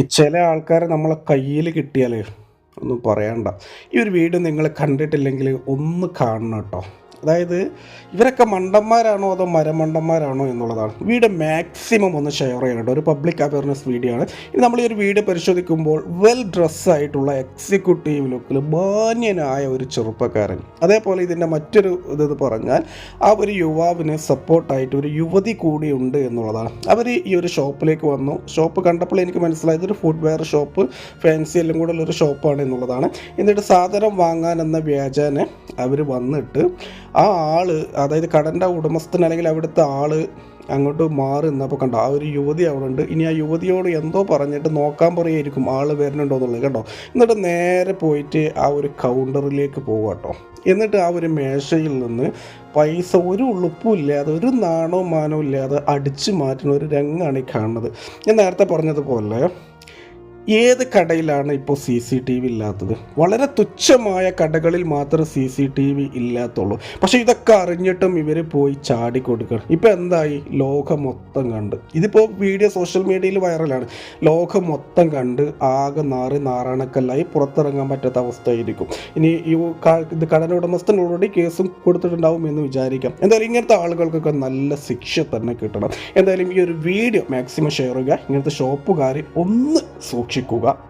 ഈ ചില ആൾക്കാരെ നമ്മളെ കയ്യിൽ കിട്ടിയാലേ ഒന്നും പറയണ്ട. ഈ ഒരു വീഡിയോ നിങ്ങൾ കണ്ടിട്ടില്ലെങ്കിൽ ഒന്ന് കാണണം കേട്ടോ. അതായത് ഇവരൊക്കെ മണ്ടന്മാരാണോ അതോ മരമണ്ടന്മാരാണോ എന്നുള്ളതാണ്. വീഡിയോ മാക്സിമം ഒന്ന് ഷെയർ ചെയ്യണം. ഒരു പബ്ലിക് അവയർനെസ് വീഡിയോ ആണ്. ഇനി നമ്മൾ ഈ ഒരു വീഡിയോ പരിശോധിക്കുമ്പോൾ വെൽ ഡ്രസ്സായിട്ടുള്ള എക്സിക്യൂട്ടീവ് ലുക്കിൽ മാന്യനായ ഒരു ചെറുപ്പക്കാരൻ. അതേപോലെ ഇതിന്റെ മറ്റൊരു ഇത് പറഞ്ഞാൽ ആ ഒരു യുവാവിന് സപ്പോർട്ടായിട്ട് ഒരു യുവതി കൂടിയുണ്ട് എന്നുള്ളതാണ്. അവർ ഈ ഒരു ഷോപ്പിലേക്ക് വന്നു. ഷോപ്പ് കണ്ടപ്പോൾ എനിക്ക് മനസ്സിലായത് ഒരു ഫുഡ് വെയർ ഷോപ്പ് ഫാൻസി എല്ലാം കൂടെ ഉള്ളൊരു ഷോപ്പാണ് എന്നുള്ളതാണ്. എന്നിട്ട് സാധനം വാങ്ങാൻ എന്ന വ്യാജാനെ അവർ വന്നിട്ട് ആ ആൾ അതായത് കടന്റെ ഉടമസ്ഥൻ അല്ലെങ്കിൽ അവിടുത്തെ ആൾ അങ്ങോട്ട് മാറി നിന്നപ്പോൾ കണ്ടോ ആ ഒരു യുവതി അവിടെ ഉണ്ട് ഇനി ആ യുവതിയോട് എന്തോ പറഞ്ഞിട്ട് നോക്കാൻ പറയായിരിക്കും ആൾ വരുന്നുണ്ടോ എന്നുള്ളത്. കേട്ടോ എന്നിട്ട് നേരെ പോയിട്ട് ആ ഒരു കൗണ്ടറിലേക്ക് പോകുക കേട്ടോ. എന്നിട്ട് ആ ഒരു മേശയിൽ നിന്ന് പൈസ ഒരു ഉളുപ്പും ഇല്ലാതെ ഒരു നാണോ മാനോ ഇല്ലാതെ അടിച്ചു മാറ്റുന്ന ഒരു രംഗമാണ് ഈ കാണുന്നത്. ഞാൻ നേരത്തെ പറഞ്ഞതുപോലെ ഏത് കടയിലാണ് ഇപ്പോൾ സി സി ടി വി ഇല്ലാത്തത്? വളരെ തുച്ഛമായ കടകളിൽ മാത്രമേ സി സി ടി വി ഇല്ലാത്തുള്ളൂ. പക്ഷേ ഇതൊക്കെ അറിഞ്ഞിട്ടും ഇവർ പോയി ചാടി കൊടുക്കണം. ഇപ്പോൾ എന്തായി? ലോകം മൊത്തം കണ്ട്. ഇതിപ്പോൾ വീഡിയോ സോഷ്യൽ മീഡിയയിൽ വൈറലാണ്. ലോകം മൊത്തം കണ്ട് ആകെ നാറി നാറാണക്കല്ലായി പുറത്തിറങ്ങാൻ പറ്റാത്ത അവസ്ഥയായിരിക്കും. ഇനി ഈ ഇത് കടന ഉടമസ്ഥൻ ഓൾറെഡി കേസും കൊടുത്തിട്ടുണ്ടാവും എന്ന് വിചാരിക്കാം. എന്തായാലും ഇങ്ങനത്തെ ആളുകൾക്കൊക്കെ നല്ല ശിക്ഷ തന്നെ കിട്ടണം. എന്തായാലും ഈ ഒരു വീഡിയോ മാക്സിമം ഷെയർ ചെയ്യുക. ഇങ്ങനത്തെ ഷോപ്പുകാരെ ഒന്ന് സൂക്ഷിക്കുക